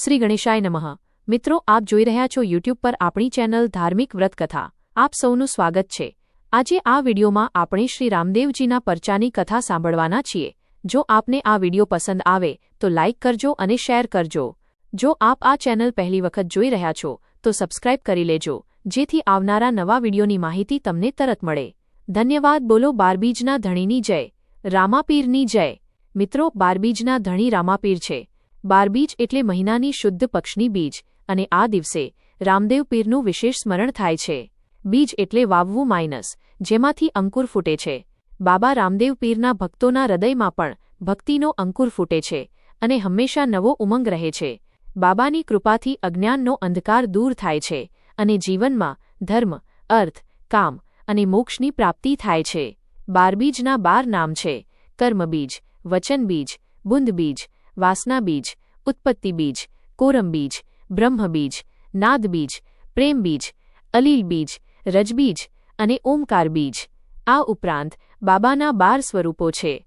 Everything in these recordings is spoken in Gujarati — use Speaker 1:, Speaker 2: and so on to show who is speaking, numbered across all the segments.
Speaker 1: શ્રી ગણેશાય નમઃ. મિત્રો, આપ જોઈ રહ્યા છો યુટ્યુબ પર આપણી ચેનલ ધાર્મિક વ્રત કથા આપ સૌનું સ્વાગત છે. આજે આ વિડીયોમાં આપણે શ્રી રામદેવજીના પરચાની કથા સાંભળવાના છીએ. જો આપને આ વીડિયો પસંદ આવે, તો લાઇક કરજો અને શેર કરજો. જો આપ આ ચેનલ પહેલી વખત જોઈ રહ્યા છો, તો સબસ્ક્રાઇબ કરી લેજો, જેથી આવનારા નવા વિડીયોની માહિતી તમને તરત મળે. ધન્યવાદ. બોલો, બારબીજના ધણીની જય. રામાપીરની જય. મિત્રો, બારબીજના ધણી રામાપીર છે. બારબીજ એટલે મહિનાની શુદ્ધ પક્ષની બીજ, અને આ દિવસે રામદેવ પીરનું વિશેષ સ્મરણ થાય છે. બીજ એટલે વાવવું માઇનસ, જેમાંથી અંકુર ફૂટે છે. બાબા રામદેવ પીરના ભક્તોના હૃદયમાં પણ ભક્તિનો અંકુર ફૂટે છે, અને હંમેશા નવો ઉમંગ રહે છે. બાબાની કૃપાથી અજ્ઞાનનો અંધકાર દૂર થાય છે, અને જીવનમાં ધર્મ, અર્થ, કામ અને મોક્ષની પ્રાપ્તિ થાય છે. બારબીજના બાર નામ છે, કર્મબીજ, વચનબીજ, બુંદબીજ વાસનાબીજ ઉત્પત્તિબીજ કોરમબીજ બ્રહ્મબીજ નાદબીજ પ્રેમબીજ અલીલબીજ રજબીજ અને ઓમકાર બીજ. આ ઉપરાંત બાબાના બાર સ્વરૂપો છે.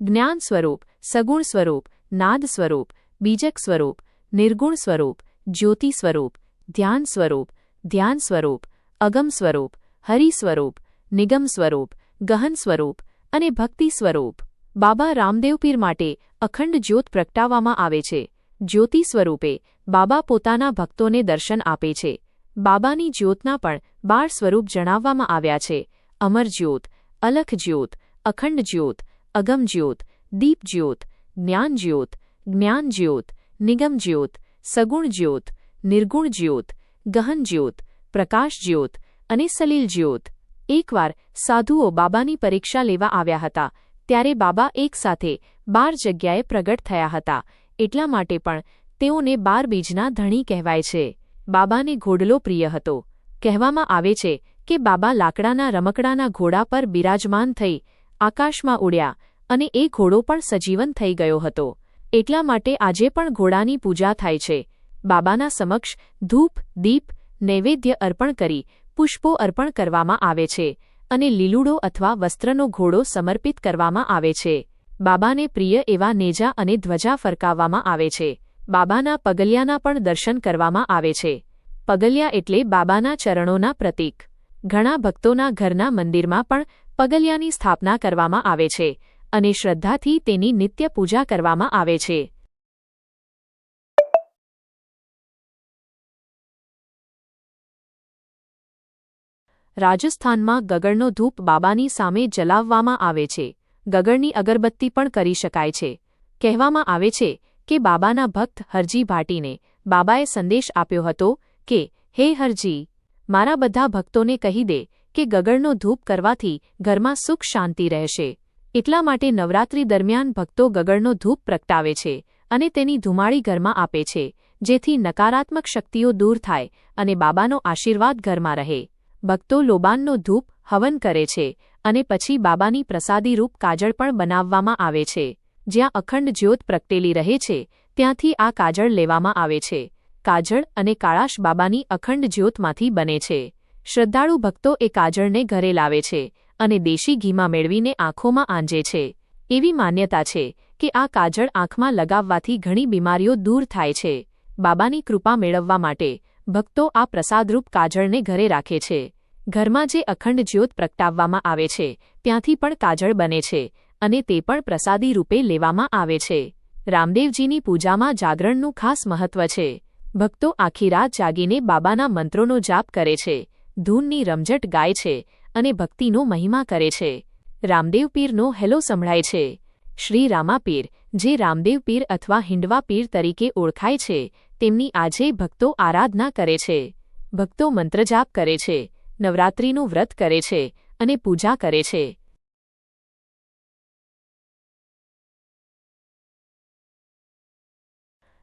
Speaker 1: જ્ઞાન સ્વરૂપ, સગુણ સ્વરૂપ, નાદ સ્વરૂપ, બીજક સ્વરૂપ, નિર્ગુણ સ્વરૂપ, જ્યોતિ સ્વરૂપ, ધ્યાન સ્વરૂપ ધ્યાન સ્વરૂપ, અગમ સ્વરૂપ, હરિ સ્વરૂપ, નિગમ સ્વરૂપ, ગહન સ્વરૂપ અને ભક્તિ સ્વરૂપ. બાબા રામદેવપીર માટે અખંડ જ્યોત પ્રગટાવવામાં આવે છે. જ્યોતિ સ્વરૂપે બાબા પોતાના ભક્તોને દર્શન આપે છે. બાબાની જ્યોતના પણ બાર સ્વરૂપ જણાવવામાં આવ્યા છે. અમર જ્યોત, અલખ જ્યોત, અખંડ જ્યોત, અગમ જ્યોત, દીપ જ્યોત, જ્ઞાન જ્યોત જ્ઞાન જ્યોત, નિગમ જ્યોત, સગુણ જ્યોત, નિર્ગુણ જ્યોત, ગહન જ્યોત, પ્રકાશ જ્યોત અને સલીલ જ્યોત. એકવાર સાધુઓ બાબાની પરીક્ષા લેવા આવ્યા હતા, ત્યારે બાબા એકસાથે બાર જગ્યાએ પ્રગટ થયા હતા. એટલા માટે પણ તેઓને બાર બીજના ધણી કહેવાય છે. બાબાને ઘોડલો પ્રિય હતો. કહેવામાં આવે છે કે બાબા લાકડાના રમકડાના ઘોડા પર બિરાજમાન થઈ આકાશમાં ઉડ્યા અને એ ઘોડો પણ સજીવન થઈ ગયો હતો. એટલા માટે આજે પણ ઘોડાની પૂજા થાય છે. બાબાના સમક્ષ ધૂપ, દીપ, નૈવેદ્ય અર્પણ કરી પુષ્પો અર્પણ કરવામાં આવે છે અને લીલુડો અથવા વસ્ત્રનો ઘોડો સમર્પિત કરવામાં આવે છે. બાબાને પ્રિય એવા નેજા અને ધ્વજા ફરકાવવામાં આવે છે. બાબાના પગલિયાના પણ દર્શન કરવામાં આવે છે. પગલિયા એટલે બાબાના ચરણોના પ્રતીક. ઘણા ભક્તોના ઘરના મંદિરમાં પણ પગલિયાની સ્થાપના કરવામાં આવે છે અને શ્રદ્ધાથી તેની નિત્ય પૂજા કરવામાં આવે છે. રાજસ્થાનમાં ગગડનો ધૂપ બાબાની સામે જલાવવામાં આવે છે. ગગડની અગરબત્તી પણ કરી શકાય છે. કહેવામાં આવે છે કે બાબાના ભક્ત હરજી ભાટીને બાબાએ સંદેશ આપ્યો હતો કે, હે હરજી, મારા બધા ભક્તોને કહી દે કે ગગડનો ધૂપ કરવાથી ઘરમાં સુખ શાંતિ રહેશે. એટલા માટે નવરાત્રી દરમિયાન ભક્તો ગગડનો ધૂપ પ્રગટાવે છે અને તેની ધુમાળી ઘરમાં આપે છે, જેથી નકારાત્મક શક્તિઓ દૂર થાય અને બાબાનો આશીર્વાદ ઘરમાં રહે. ભક્તો લોબાનનો ધૂપ હવન કરે છે અને પછી બાબાની પ્રસાદીરૂપ કાજળ પણ બનાવવામાં આવે છે. જ્યાં અખંડ જ્યોત પ્રગટેલી રહે છે, ત્યાંથી આ કાજળ લેવામાં આવે છે. કાજળ અને કાળાશ બાબાની અખંડ જ્યોતમાંથી બને છે. શ્રદ્ધાળુ ભક્તો એ કાજળને ઘરે લાવે છે અને દેશી ઘીમાં મેળવીને આંખોમાં આંજે છે. એવી માન્યતા છે કે આ કાજળ આંખમાં લગાવવાથી ઘણી બીમારીઓ દૂર થાય છે. બાબાની કૃપા મેળવવા માટે ભક્તો આ પ્રસાદરૂપ કાજળને ઘરે રાખે છે. ઘરમાં જે અખંડ જ્યોત પ્રગટાવવામાં આવે છે, ત્યાંથી પણ કાજળ બને છે અને તે પણ પ્રસાદી રૂપે લેવામાં આવે છે. રામદેવજીની પૂજામાં જાગરણનું ખાસ મહત્વ છે. ભક્તો આખી રાત જાગીને બાબાના મંત્રોનો જાપ કરે છે, ધૂનની રમઝટ ગાય છે અને ભક્તિનો મહિમા કરે છે. રામદેવ પીરનો હેલો સંભળાય છે. શ્રી રામાપીર જે રામદેવ પીર અથવા હિંડવા પીર તરીકે ઓળખાય છે તેમની આજે ભક્તો આરાધના કરે છે, ભક્તો મંત્રજાપ કરે છે, નવરાત્રિનું વ્રત કરે છે અને પૂજા કરે છે.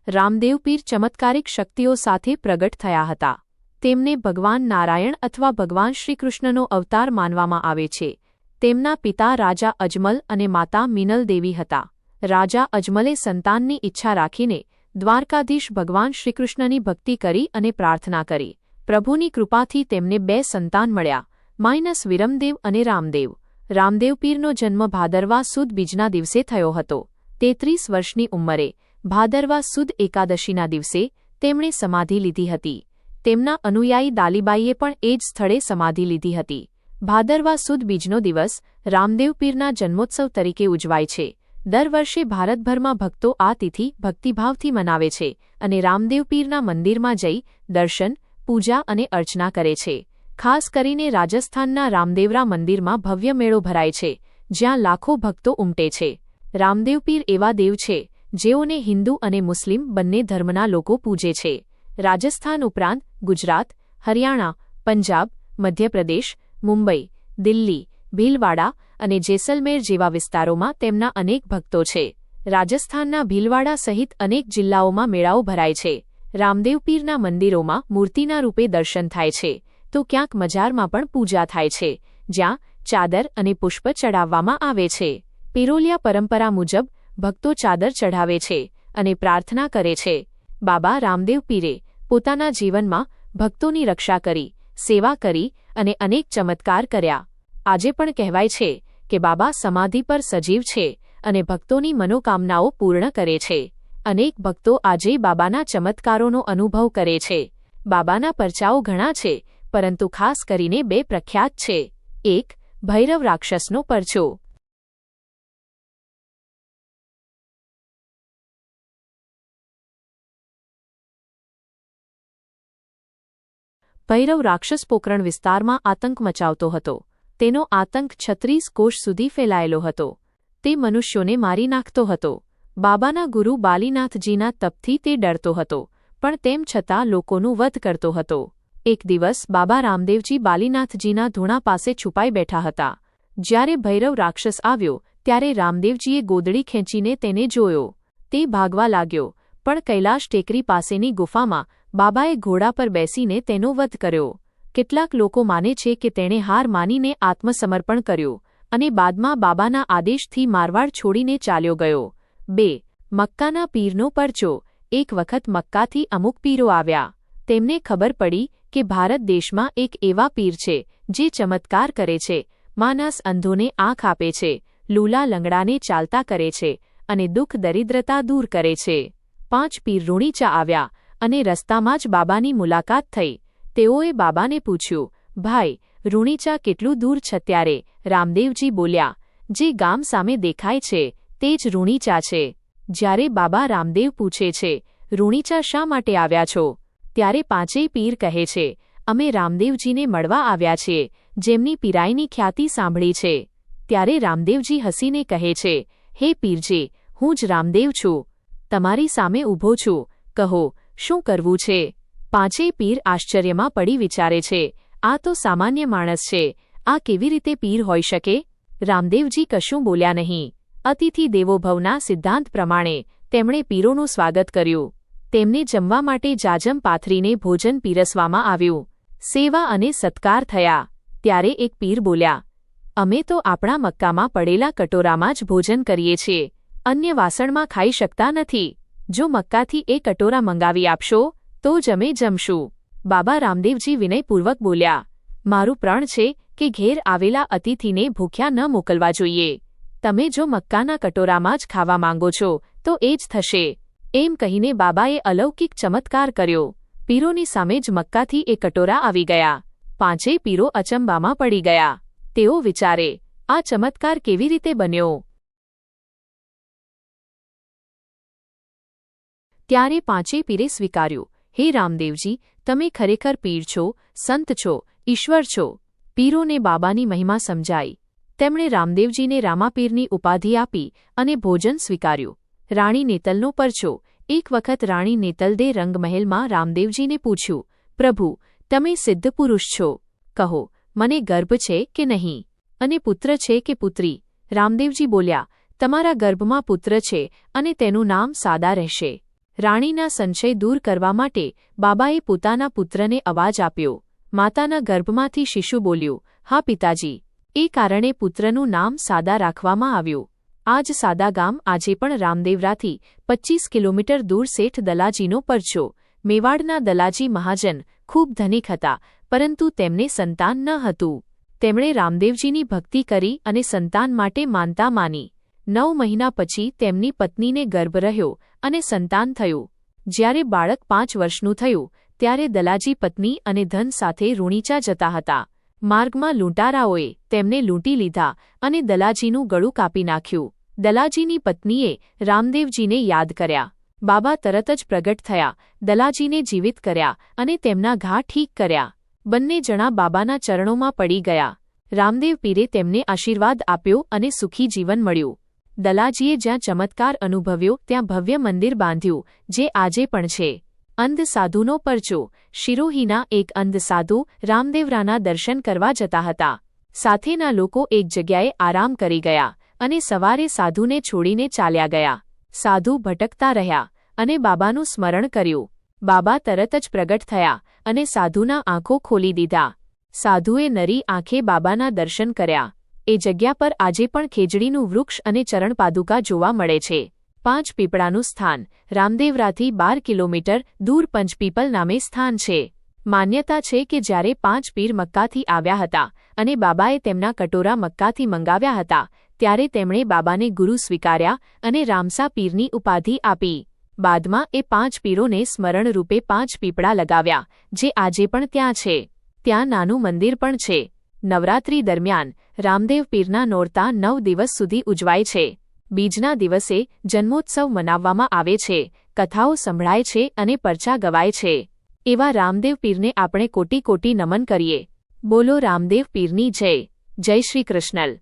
Speaker 1: રામદેવપીર ચમત્કારિક શક્તિઓ સાથે પ્રગટ થયા હતા. તેમને ભગવાન નારાયણ અથવા ભગવાન શ્રીકૃષ્ણનો અવતાર માનવામાં આવે છે. તેમના પિતા રાજા અજમલ અને માતા મિનલ દેવી હતા. રાજા અજમલે સંતાનની ઈચ્છા રાખીને દ્વારકાધીશ ભગવાન શ્રીકૃષ્ણની ભક્તિ કરી અને પ્રાર્થના કરી. પ્રભુની કૃપાથી તેમને બે સંતાન મળ્યા, માઇનસ વિરમદેવ અને રામદેવ. રામદેવપીરનો જન્મ ભાદરવા સુદ બીજના દિવસે થયો હતો. તેત્રીસ વર્ષની ઉંમરે, ભાદરવા સુદ એકાદશીના દિવસે, તેમણે સમાધિ લીધી હતી. તેમના અનુયાયી દાલીબાઈએ પણ એ જ સ્થળે સમાધિ લીધી હતી. ભાદરવા સુદ બીજનો દિવસ રામદેવપીરના જન્મોત્સવ તરીકે ઉજવાય છે. દર વર્ષે ભારતભરમાં ભક્તો આ તિથિ ભક્તિભાવથી મનાવે છે અને રામદેવપીરના મંદિરમાં જઈ દર્શન, પૂજા અને અર્ચના કરે છે. ખાસ કરીને રાજસ્થાનના રામદેવરા મંદિરમાં ભવ્ય મેળો ભરાય છે, જ્યાં લાખો ભક્તો ઉમટે છે. રામદેવપીર એવા દેવ છે, જેઓને હિન્દુ અને મુસ્લિમ બંને ધર્મના લોકો પૂજે છે. રાજસ્થાન ઉપરાંત ગુજરાત, હરિયાણા, પંજાબ, મધ્યપ્રદેશ, મુંબઈ, દિલ્હી, ભીલવાડા અને જેસલમેર જેવા વિસ્તારોમાં તેમના અનેક ભક્તો છે. રાજસ્થાનના ભીલવાડા સહિત અનેક જિલ્લાઓમાં મેળાઓ ભરાય છે. રામદેવપીરના મંદિરોમાં મૂર્તિના રૂપે દર્શન થાય છે. તો ક્યાંક મજારમાં પણ પૂજા થાય છે. જ્યાં ચાદર અને પુષ્પ ચડાવવામાં આવે છે. પિરોલિયા પરંપરા મુજબ ભક્તો ચાદર ચઢાવે છે અને પ્રાર્થના કરે છે. બાબા રામદેવ પીરે પોતાના જીવનમાં ભક્તોની રક્ષા કરી, સેવા કરી અને અનેક ચમત્કાર કર્યા. આજે પણ કહેવાય છે કે બાબા સમાધિ પર સજીવ છે અને ભક્તોની મનોકામનાઓ પૂર્ણ કરે છે. અનેક ભક્તો આજે બાબાના ચમત્કારોનો અનુભવ કરે છે. બાબાના પરચાઓ ઘણા છે, પરંતુ ખાસ કરીને બે પ્રખ્યાત છે. એક, ભૈરવ રાક્ષસનો પરચો. ભૈરવ રાક્ષસ પોકરણ વિસ્તારમાં આતંક મચાવતો હતો. તેનો આતંક છત્રીસ કોષ સુધી ફેલાયેલો હતો. તે મનુષ્યોને મારી નાખતો હતો. બાબાના ગુરુ બાલીનાથજીના તપથી તે ડરતો હતો, પણ તેમ છતાં લોકોનું વધ કરતો હતો. એક દિવસ બાબા રામદેવજી બાલીનાથજીના ધૂણા પાસે છુપાઈ બેઠા હતા. જ્યારે ભૈરવ રાક્ષસ આવ્યો, ત્યારે રામદેવજીએ ગોદડી ખેંચીને તેને જોયો. તે ભાગવા લાગ્યો, પણ કૈલાશ ટેકરી પાસેની ગુફામાં બાબાએ ઘોડા પર બેસીને તેનો વધ કર્યો. કેટલાક લોકો માને છે કે તેણે હાર માનીને આત્મસમર્પણ કર્યું અને બાદમાં બાબાના આદેશથી મારવાડ છોડીને ચાલ્યો ગયો. બે, મક્કાના પીરનો પરચો. એક વખત મક્કાથી અમુક પીરો આવ્યા. તેમને ખબર પડી કે ભારત દેશમાં એક એવા પીર છે જે ચમત્કાર કરે છે, માનસ અંધોને આંખ આપે છે, લૂલા લંગડાને ચાલતા કરે છે અને દુઃખ દરિદ્રતા દૂર કરે છે. પાંચ પીર રૂણીચા આવ્યા અને રસ્તામાં જ બાબાની મુલાકાત થઈ. તેઓએ બાબાને પૂછ્યું, ભાઈ રૂણીચા કેટલું દૂર છે ત્યારે? રામદેવજી બોલ્યા, જે ગામ સામે દેખાય છે, તે જ રૂણીચા છે. જ્યારે બાબા રામદેવ પૂછે છે રૂણીચા શા માટે આવ્યા છો? ત્યારે પાંચેય પીર કહે છે, અમે રામદેવજીને મળવા આવ્યા છીએ, જેમની પીરાઈની ખ્યાતિ સાંભળી છે. ત્યારે રામદેવજી હસીને કહે છે, હે પીરજી, હું જ રામદેવ છું. તમારી સામે ઊભો છું. કહો, શું કરવું છે? પાંચેય પીર આશ્ચર્યમાં પડી વિચારે છે, આ તો સામાન્ય માણસ છે, આ કેવી રીતે પીર હોઈ શકે? રામદેવજી કશું બોલ્યા નહીં. અતિથિ દેવોભવના સિદ્ધાંત પ્રમાણે તેમણે પીરોનું સ્વાગત કર્યું. તેમને જમવા માટે જાજમ પાથરીને ભોજન પીરસવામાં આવ્યું. સેવા અને સત્કાર થયા. ત્યારે એક પીર બોલ્યા, અમે તો આપણા મક્કામાં પડેલા કટોરામાં જ ભોજન કરીએ છીએ. અન્ય વાસણમાં ખાઈ શકતા નથી. જો મક્કાથી એ કટોરા મંગાવી આપશો તો જ અમે જમશું. બાબા રામદેવજી વિનયપૂર્વક બોલ્યા, મારું પ્રણ છે કે ઘેર આવેલા અતિથિને ભૂખ્યા ન મોકલવા જોઈએ. તમે જો મક્કાના કટોરામાં જ ખાવા માંગો છો, તો એ જ થશે. એમ કહીને બાબાએ અલૌકિક ચમત્કાર કર્યો. પીરોની સામે જ મક્કાથી એ કટોરા આવી ગયા. પાંચેય પીરો અચંબામાં પડી ગયા. તેઓ વિચારે, આ ચમત્કાર કેવી રીતે બન્યો? ત્યારે પાંચે પીરે સ્વીકાર્યું. હે રામદેવજી, તમે ખરેખર પીર છો, સંત છો, ઈશ્વર છો. પીરોને બાબાની મહિમા સમજાઈ. તેમણે રામદેવજીને રામાપીરની ઉપાધિ આપી અને ભોજન સ્વીકાર્યું. રાણી નેતલનો પરચો. એક વખત રાણી નેતલદે રંગમહેલમાં રામદેવજીને પૂછ્યું, પ્રભુ, તમે સિદ્ધ પુરુષ છો? કહો, મને ગર્ભ છે કે નહીં? અને પુત્ર છે કે પુત્રી? રામદેવજી બોલ્યા, તમારા ગર્ભમાં પુત્ર છે અને તેનું નામ સાદા રહેશે. રાણીના સંશય દૂર કરવા માટે બાબાએ પોતાના પુત્રને અવાજ આપ્યો. માતાના ગર્ભમાંથી શિશુ બોલ્યું, હા, પિતાજી. એ કારણે પુત્રનું નામ સાદા રાખવામાં આવ્યું. આ જ સાદા ગામ આજે પણ રામદેવરાથી પચ્ચીસ કિલોમીટર દૂર શેઠ દલાજીનો પરચો મેવાડના દલાજી મહાજન ખૂબ ધનિક હતા, પરંતુ તેમને સંતાન ન હતું. તેમણે રામદેવજીની ભક્તિ કરી અને સંતાન માટે માનતા માની. નવ મહિના પછી તેમની પત્નીને ગર્ભ રહ્યો અને સંતાન થયું. જ્યારે બાળક પાંચ વર્ષનું થયું, ત્યારે દલાજી પત્ની અને ધન સાથે રૂણીચા જતા હતા. માર્ગમાં લૂંટારાઓએ તેમને લૂંટી લીધા અને દલાજીનું ગળું કાપી નાખ્યું. દલાજીની પત્નીએ રામદેવજીને યાદ કર્યા. બાબા તરત જ પ્રગટ થયા, દલાજીને જીવિત કર્યા અને તેમના ઘા ઠીક કર્યા. બંને જણા બાબાના ચરણોમાં પડી ગયા. રામદેવ પીરે તેમને આશીર્વાદ આપ્યો અને સુખી જીવન મળ્યું. દલાજીએ જ્યાં ચમત્કાર અનુભવ્યો, ત્યાં ભવ્ય મંદિર બાંધ્યું, જે આજે પણ છે. અંધ સાધુનો પરચો શિરોહીના એક અંધ સાધુ, રામદેવરાના દર્શન કરવા જતા હતા. સાથેના લોકો એક જગ્યાએ આરામ કરી ગયા અને સવારે સાધુને છોડીને ચાલ્યા ગયા. સાધુ ભટકતા રહ્યા અને બાબાનું સ્મરણ કર્યું. બાબા તરત જ પ્રગટ થયા અને સાધુના આંખો ખોલી દીધા. સાધુએ નરી આંખે બાબાના દર્શન કર્યા. એ જગ્યા પર આજે પણ ખેજડીનું વૃક્ષ અને ચરણપાદુકા જોવા મળે છે. પાંચ પીપળાનું સ્થાન, રામદેવરાથી બાર કિલોમીટર દૂર પંચપીપલ નામે સ્થાન છે. માન્યતા છે કે જ્યારે પાંચ પીર મક્કાથી આવ્યા હતા અને બાબાએ તેમના કટોરા મક્કાથી મંગાવ્યા હતા, ત્યારે તેમણે બાબાને ગુરુ સ્વીકાર્યા અને રામસા પીરની ઉપાધિ આપી. બાદમાં એ પાંચ પીરોને સ્મરણરૂપે પાંચ પીપળા લગાવ્યા, જે આજે પણ ત્યાં છે. ત્યાં નાનું મંદિર પણ છે. નવરાત્રી દરમિયાન રામદેવ પીરના નોરતા નવ દિવસ સુધી ઉજવાય છે. બીજના દિવસે જન્મોત્સવ મનાવવામાં આવે છે, કથાઓ સંભળાય છે અને પરચા ગવાય છે. એવા રામદેવ પીરને આપણે કોટી કોટી નમન કરીએ. બોલો રામદેવ પીરની જય. જય શ્રી કૃષ્ણ